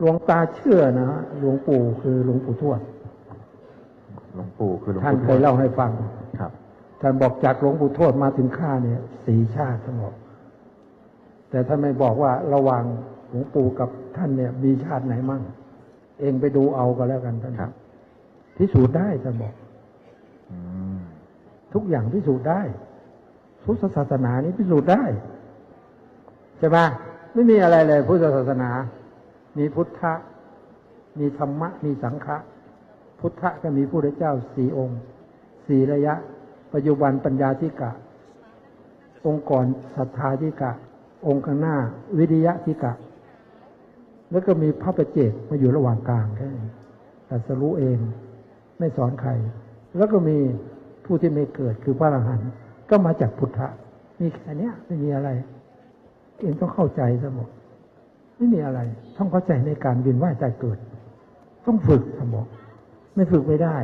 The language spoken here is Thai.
หลวงตาเชื่อนะฮะหลวงปู่คือหลวงปู่ทวดหลวงปู่คือหลวงท่านปู่เคยเล่าให้ฟัง ครับ ท่านบอกจากหลวงปู่ทวดมาถึงข้าเนี่ยสีชาติท่านบอกแต่ท่านไม่บอกว่าระหว่างหลวงปู่กับท่านเนี่ยมีชาติไหนมั่ง เองไปดูเอาก็แล้วกันท่านครับ พิสูจน์ได้ท่านบอก อืมทุกอย่างพิสูจน์ได้พุทธศาสนานี้พิสูจน์ได้ ใช่ไหมไม่มีอะไรเลยพุทธศาสนา มีพุทธะ มีธรรมะ มีสังฆะ พุทธะก็มีผู้ได้เจ้าสี่องค์สี่ระยะ ปัจจุบันปัญญาธิกะ องค์ก่อนศรัทธาธิกะ องค์ข้างหน้า วิริยะธิกะ แล้วก็มีพระประเจกมาอยู่ระหว่างกลางแค่แต่สรู้เอง ไม่สอนใคร แล้วก็มีผู้ที่ไม่เกิดคือพระอรหันต์ก็มาจากพุทธะ มีแค่นี้ไม่มีอะไร เองต้องเข้าใจซะหมด ไม่มีอะไร ต้องเข้าใจในการเวียนว่ายตายเกิด ต้องฝึกสมองไม่ฝึกไม่ได้